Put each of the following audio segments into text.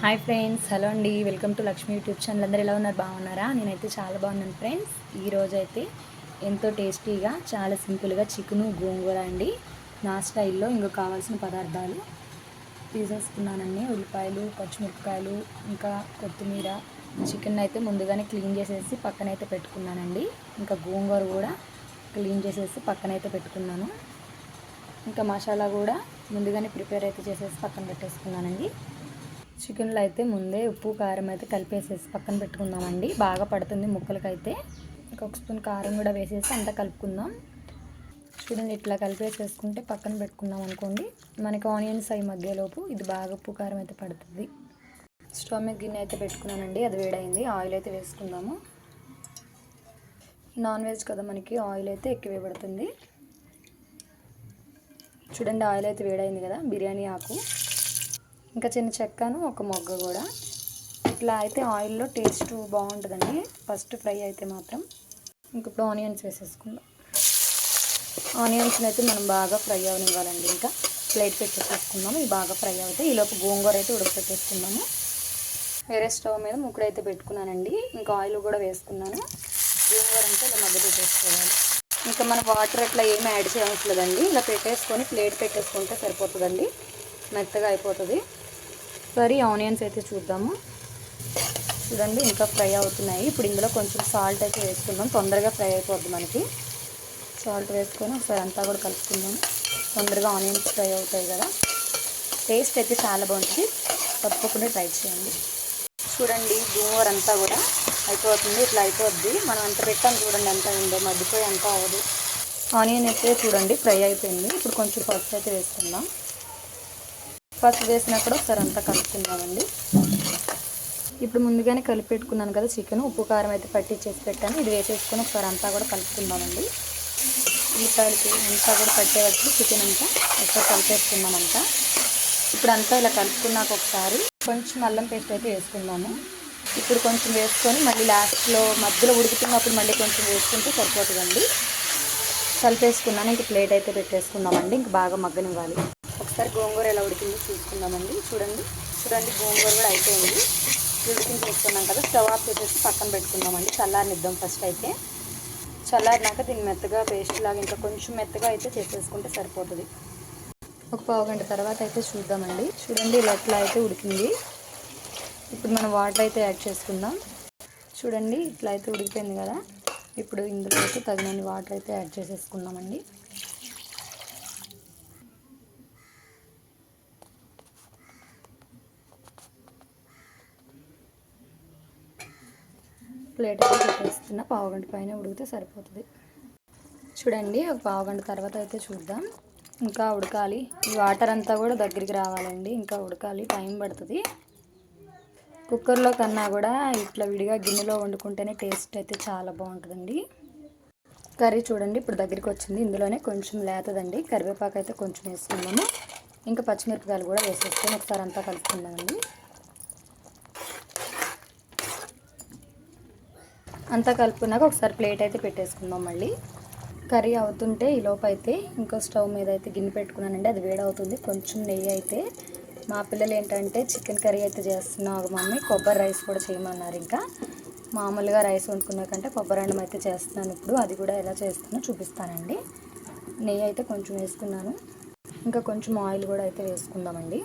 Hi friends hello అండి. Welcome to Lakshmi YouTube channel అందరూ ఎలా ఉన్నారు? బాగున్నారా? నేనైతే చాలా బాగున్నాను ఫ్రెండ్స్ ఈరోజు అయితే ఎంతో టేస్టీగా చాలా సింపుల్గా చికెను గోంగూర అండి. నా స్టైల్లో ఇంకో కావాల్సిన పదార్థాలు తీసేసుకున్నానండి. ఉల్లిపాయలు పచ్చిమిరపకాయలు ఇంకా కొత్తిమీర చికెన్ అయితే ముందుగానే క్లీన్ చేసేసి పక్కనైతే పెట్టుకున్నానండి. ఇంకా గోంగూర కూడా క్లీన్ చేసేసి పక్కనైతే పెట్టుకున్నాను. ఇంకా మసాలా కూడా ముందుగానే ప్రిపేర్ అయితే చేసేసి పక్కన పెట్టేసుకున్నానండి. చికెన్లో అయితే ముందే ఉప్పు కారం అయితే కలిపేసేసి పక్కన పెట్టుకుందామండి. బాగా పడుతుంది ముక్కలకైతే. ఒక స్పూన్ కారం కూడా వేసేసి అంతా కలుపుకుందాం. చూడండి ఇట్లా కలిపేసేసుకుంటే పక్కన పెట్టుకున్నాం అనుకోండి మనకి ఆనియన్స్ అవి మగ్గేలోపు ఇది బాగా ఉప్పు కారం అయితే పడుతుంది. స్టవ్ మీద గిన్నె అయితే పెట్టుకున్నానండి అది వేడైంది. ఆయిల్ అయితే వేసుకుందాము. నాన్ వెజ్ కదా మనకి ఆయిల్ అయితే ఎక్కువ పడుతుంది. చూడండి ఆయిల్ అయితే వేడైంది కదా బిర్యానీ ఆకు. ఇంకా చిన్న చెక్కను ఒక మొగ్గ కూడా. ఇట్లా అయితే ఆయిల్లో టేస్ట్ బాగుంటుందండి. ఫస్ట్ ఫ్రై అయితే మాత్రం. ఇంక ఇప్పుడు ఆనియన్స్ వేసేసుకుందాం. ఆనియన్స్ని అయితే మనం బాగా ఫ్రై అవనివ్వాలండి. ఇంకా ప్లేట్ పెట్టేసేసుకుందాము. ఇవి బాగా ఫ్రై అవుతాయి. ఈలోపు గోంగూర అయితే ఉడకపెట్టేసుకుందాము. వేరే స్టవ్ మీద ముక్కుడైతే పెట్టుకున్నానండి. ఇంకా ఆయిల్ కూడా వేసుకున్నాను. గోంగూర అంటే ఇలా మధ్య పెట్టేసుకోవాలి. ఇంకా మన వాటర్ అట్లా ఏమి యాడ్ చేయవలసిన ఇలా పెట్టేసుకొని ప్లేట్ పెట్టేసుకుంటే సరిపోతుందండి. మెత్తగా అయిపోతుంది. సరే ఆనియన్స్ అయితే చూద్దాము. చూడండి ఇంకా ఫ్రై అవుతున్నాయి. ఇప్పుడు ఇందులో కొంచెం సాల్ట్ అయితే వేసుకుందాం. తొందరగా ఫ్రై అయిపోద్ది మనకి. సాల్ట్ వేసుకొని ఒకసారి అంతా కూడా కలుపుకుందాం. తొందరగా ఆనియన్స్ ఫ్రై అవుతాయి కదా. టేస్ట్ అయితే చాలా బాగుంటుంది. తప్పకుండా ట్రై చేయండి. చూడండి గోంగూర అంతా కూడా అయిపోతుంది. ఇట్లా అయిపోద్ది. మనం ఎంత పెట్టాం చూడండి ఎంత ఉందో. మగ్గిపోయి ఎంత అవ్వదు. ఆనియన్ అయితే చూడండి ఫ్రై అయిపోయింది. ఇప్పుడు కొంచెం పసుపు అయితే వేసుకుందాం. పసుపు వేసినా కూడా ఒకసారి అంతా కలుపుకుందామండి. ఇప్పుడు ముందుగానే కలిపి పెట్టుకున్నాను కదా చికెన్ ఉప్పు కారం అయితే పట్టించేసి పెట్టాను. ఇది వేసేసుకొని ఒకసారి అంతా కూడా కలుపుకుందామండి. ఉల్లిపాయలకి అంతా కూడా పట్టేటట్టు చికెన్ అంతా ఒకసారి కలిపేసుకుందాం అంతా. ఇప్పుడు అంతా ఇలా కలుపుకున్నాక ఒకసారి కొంచెం అల్లం పేస్ట్ అయితే వేసుకుందాము. ఇప్పుడు కొంచెం వేసుకొని మళ్ళీ లాస్ట్లో మధ్యలో ఉడుకుతున్నప్పుడు మళ్ళీ కొంచెం వేసుకుంటే సరిపోతుందండి. కలిపేసుకున్నాను. ఇంక ప్లేట్ అయితే పెట్టేసుకుందామండి. ఇంక బాగా మగ్గనివ్వాలి. ఒకసారి గోంగూర ఎలా ఉడికిందో చూసుకుందామండి. చూడండి. చూడండి గోంగూర కూడా అయిపోయింది. ఉడికించి వేసుకున్నాం కదా. స్టవ్ ఆఫ్ చేసేసి పక్కన పెట్టుకుందామండి. చల్లారనిద్దాం ఫస్ట్ అయితే. చల్లారినాక దీన్ని మెత్తగా పేస్ట్ లాగా ఇంకా కొంచెం మెత్తగా అయితే చేసేసుకుంటే సరిపోతుంది. ఒక పావు గంట తర్వాత అయితే చూద్దామండి. చూడండి ఇలా ఎట్లా అయితే ఉడికింది. ఇప్పుడు మనం వాటర్ అయితే యాడ్ చేసుకుందాం. చూడండి ఇట్లా అయితే ఉడికిపోయింది కదా. ఇప్పుడు ఇందులో అయితే తగినన్ని వాటర్ అయితే యాడ్ చేసేసుకుందామండి. ప్లేట్ అయితే పెట్టేస్తున్నా. పావుగంట పైన ఉడికితే సరిపోతుంది. చూడండి ఒక పావుగంట తర్వాత అయితే చూద్దాం. ఇంకా ఉడకాలి. ఈ వాటర్ అంతా కూడా దగ్గరికి రావాలండి. ఇంకా ఉడకాలి. టైం పడుతుంది. కుక్కర్లో కన్నా కూడా ఇట్లా విడిగా గిన్నెలో వండుకుంటేనే టేస్ట్ అయితే చాలా బాగుంటుందండి. కర్రీ చూడండి ఇప్పుడు దగ్గరికి వచ్చింది. ఇందులోనే కొంచెం లేతదండి. కరివేపాకు అయితే కొంచెం వేసుకుందాము. ఇంకా పచ్చిమిరపకాయలు కూడా వేసేసుకొని ఒకసారి అంతా కలుపుకుందామండి. అంతా కలుపుకున్నాక ఒకసారి ప్లేట్ అయితే పెట్టేసుకుందాం మళ్ళీ. కర్రీ అవుతుంటే ఈ లోపు అయితే ఇంకో స్టవ్ మీద అయితే గిన్నె పెట్టుకున్నానండి అది వేడవుతుంది. కొంచెం నెయ్యి అయితే. మా పిల్లలు ఏంటంటే చికెన్ కర్రీ అయితే చేస్తున్నావు మమ్మీ కొబ్బరి రైస్ కూడా చేయమన్నారు ఇంకా. మామూలుగా రైస్ వండుకున్న కంటే కొబ్బరి అన్నం అయితే చేస్తున్నాను ఇప్పుడు అది కూడా ఎలా చేస్తానో చూపిస్తానండి. నెయ్యి అయితే కొంచెం వేసుకున్నాను. ఇంకా కొంచెం ఆయిల్ కూడా అయితే వేసుకుందామండి.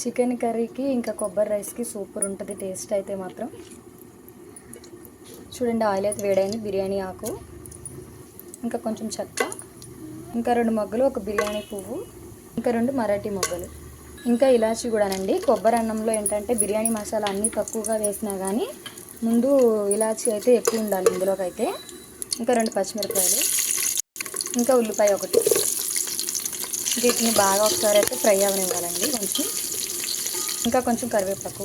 చికెన్ కర్రీకి ఇంకా కొబ్బరి రైస్కి సూపర్ ఉంటుంది టేస్ట్ అయితే మాత్రం. చూడండి ఆయిల్ అయితే వేడైంది. బిర్యానీ ఆకు ఇంకా కొంచెం చెక్క ఇంకా రెండు మొగ్గలు ఒక బిర్యానీ పువ్వు ఇంకా రెండు మరాఠీ మొగ్గలు. ఇంకా ఇలాచి కూడానండి. కొబ్బరి అన్నంలో ఏంటంటే బిర్యానీ మసాలా అన్నీ తక్కువగా వేసినా కానీ ముందు ఇలాచి అయితే ఎక్కువ ఉండాలి ఇందులోకి అయితే ఇంకా రెండు పచ్చిమిరపకాయలు ఇంకా ఉల్లిపాయ ఒకటి. వీటిని బాగా ఒకసారి అయితే ఫ్రై అవనివ్వాలండి కొంచెం. ఇంకా కొంచెం కరివేపాకు.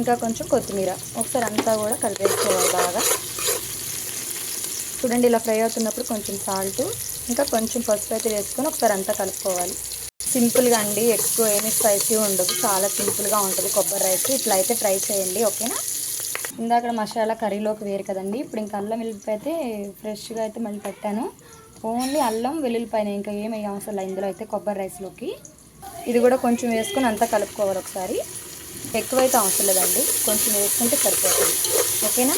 ఇంకా కొంచెం కొత్తిమీర. ఒకసారి అంతా కూడా కలిపేసుకోవాలి బాగా. చూడండి ఇలా ఫ్రై అవుతున్నప్పుడు కొంచెం సాల్ట్ ఇంకా కొంచెం పసుపు అయితే వేసుకొని ఒకసారి అంతా కలుపుకోవాలి. సింపుల్గా అండి ఎక్కువ ఏమి స్పైసీ ఉండదు. చాలా సింపుల్గా ఉంటుంది కొబ్బరి రైస్. ఇట్లా అయితే ట్రై చేయండి ఓకేనా? ఇందాక మసాలా కర్రీలోకి వేరు కదండి. ఇప్పుడు ఇంకా అల్లం వెల్లుల్లిపాయ అయితే ఫ్రెష్గా అయితే మళ్ళీ పెట్టాను. ఓన్లీ అల్లం వెల్లుల్లిపాయన ఇంకా ఏమి అవసరం లేదు ఇందులో అయితే కొబ్బరి రైస్లోకి. ఇది కూడా కొంచెం వేసుకొని అంతా కలుపుకోవాలి ఒకసారి. ఎక్కువైతే అవసరం లేదండి. కొంచెం వేసుకుంటే సరిపోతుంది. ఓకేనా?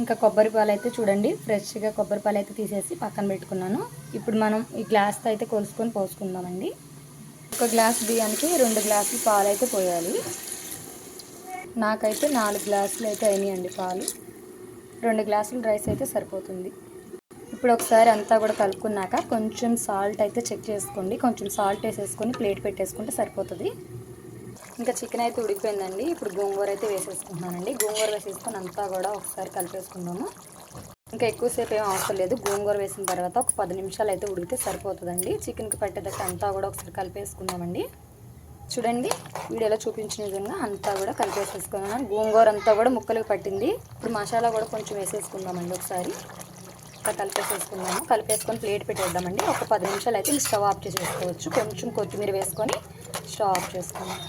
ఇంకా కొబ్బరి పాలు అయితే చూడండి. ఫ్రెష్గా కొబ్బరి పాలు అయితే తీసేసి పక్కన పెట్టుకున్నాను. ఇప్పుడు మనం ఈ గ్లాస్తో అయితే కొలుసుకొని పోసుకుందామండి. ఒక గ్లాస్ బియ్యానికి రెండు గ్లాసులు పాలు అయితే పోయాలి. నాకైతే నాలుగు గ్లాసులు అయితే అయినాయండి పాలు. రెండు గ్లాసులు రైస్ అయితే సరిపోతుంది. ఇప్పుడు ఒకసారి అంతా కూడా కలుపుకున్నాక కొంచెం సాల్ట్ అయితే చెక్ చేసుకోండి. కొంచెం సాల్ట్ వేసేసుకొని ప్లేట్ పెట్టేసుకుంటే సరిపోతుంది. ఇంకా చికెన్ అయితే ఉడికిపోయిందండి. ఇప్పుడు గోంగూర అయితే వేసేసుకుంటున్నానండి. గోంగూర వేసేసుకొని అంతా కూడా ఒకసారి కలిపేసుకుందాము. ఇంకా ఎక్కువసేపు ఏం అవసరం లేదు. గోంగూర వేసిన తర్వాత ఒక పది నిమిషాలు అయితే ఉడికితే సరిపోతుందండి. చికెన్కి పట్టేదక్క అంతా కూడా ఒకసారి కలిపేసుకుందామండి. చూడండి వీడియోలో చూపించిన విధంగా అంతా కూడా కలిపేసేసుకున్నాను. గోంగూర అంతా కూడా ముక్కలకు పట్టింది. ఇప్పుడు మసాలా కూడా కొంచెం వేసేసుకుందామండి ఒకసారి. ఇట్లా కలిపేసేసుకున్నాము కలిపేసుకొని ప్లేట్ పెట్టేద్దామండి. ఒక పది నిమిషాలు అయితే స్టవ్ ఆఫ్ చేసేసుకోవచ్చు. కొంచెం కొత్తిమీర వేసుకొని స్టవ్ ఆఫ్ చేసుకుందాం.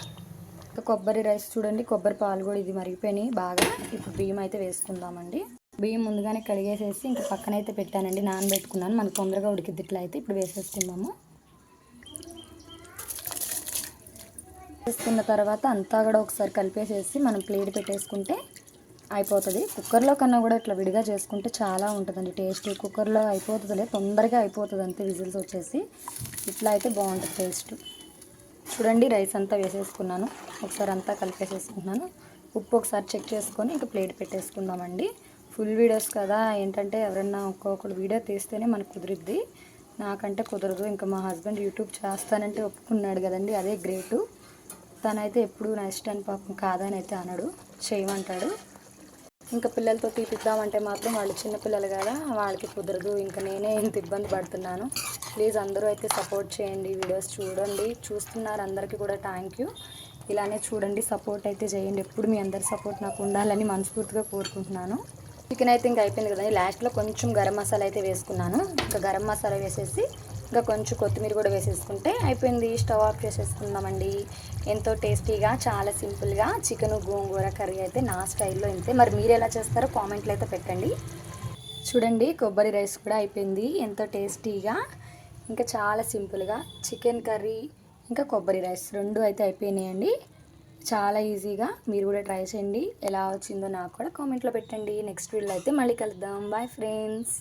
ఇంకా కొబ్బరి రైస్ చూడండి. కొబ్బరి పాలు కూడా ఇది మరిగిపోయినాయి. బాగా ఇప్పుడు బియ్యం అయితే వేసుకుందామండి. బియ్యం ముందుగానే కడిగేసేసి ఇంకా పక్కన అయితే పెట్టానండి. నానబెట్టుకున్నాను. మనకు తొందరగా ఉడికిద్ది ఇట్లా అయితే ఇప్పుడు వేసేసుకుందాము వేసుకున్న తర్వాత అంతా కూడా ఒకసారి కలిపేసేసి మనం ప్లేట్ పెట్టేసుకుంటే అయిపోతుంది. కుక్కర్లో కన్నా కూడా ఇట్లా విడిగా చేసుకుంటే చాలా ఉంటుందండి. టేస్ట్ కుక్కర్లో అయిపోతుందిలే తొందరగా అయిపోతుంది అంతే విజిల్స్ వచ్చేసి. ఇట్లా అయితే బాగుంటుంది టేస్ట్. చూడండి రైస్ అంతా వేసేసుకున్నాను. ఒకసారి అంతా కలిపేసేసుకున్నాను. ఉప్పు ఒకసారి చెక్ చేసుకొని ఇంకా ప్లేట్ పెట్టేసుకుందామండి. ఫుల్ వీడియోస్ కదా ఏంటంటే ఎవరన్నా ఒక్కొక్కరు వీడియో తీస్తేనే మనకు కుదిరిద్ది. నాకంటే కుదరదు. ఇంకా మా హస్బెండ్ యూట్యూబ్ చేస్తానంటే ఒప్పుకున్నాడు కదండి అదే గ్రేటు. తనైతే ఎప్పుడు నా ఇష్టాన్ని పాపం కాదని అయితే అనడు చేయమంటాడు. ఇంకా పిల్లలతో తీపిద్దామంటే మాత్రం వాళ్ళు చిన్నపిల్లలు కదా వాళ్ళకి కుదరదు. ఇంకా నేనే ఇంత ఇబ్బంది పడుతున్నాను. ప్లీజ్ అందరూ అయితే సపోర్ట్ చేయండి వీడియోస్ చూడండి. చూస్తున్నారు అందరికీ కూడా థ్యాంక్ యూ ఇలానే చూడండి సపోర్ట్ అయితే చేయండి. ఎప్పుడు మీ అందరి సపోర్ట్ నాకు ఉండాలని మనస్ఫూర్తిగా కోరుకుంటున్నాను. చికెన్ అయితే ఇంకా అయిపోయింది కదండి. లాస్ట్లో కొంచెం గరం మసాలా అయితే వేసుకున్నాను. ఇంకా గరం మసాలా వేసేసి ఇంకా కొంచెం కొత్తిమీర కూడా వేసేసుకుంటే అయిపోయింది. స్టవ్ ఆఫ్ చేసేసుకుందామండి. ఎంతో టేస్టీగా చాలా సింపుల్గా చికెన్ గోంగూర కర్రీ అయితే నా స్టైల్లో ఇంతే. మరి మీరు ఎలా చేస్తారో కామెంట్లు అయితే పెట్టండి. చూడండి కొబ్బరి రైస్ కూడా అయిపోయింది. ఎంతో టేస్టీగా ఇంకా చాలా సింపుల్గా చికెన్ కర్రీ ఇంకా కొబ్బరి రైస్ రెండు అయితే అయిపోయినాయండి. చాలా ఈజీగా మీరు కూడా ట్రై చేయండి. ఎలా వచ్చిందో నాకు కూడా కామెంట్లో పెట్టండి. నెక్స్ట్ వీడియోలో అయితే మళ్ళీ కలుద్దాం. Bye friends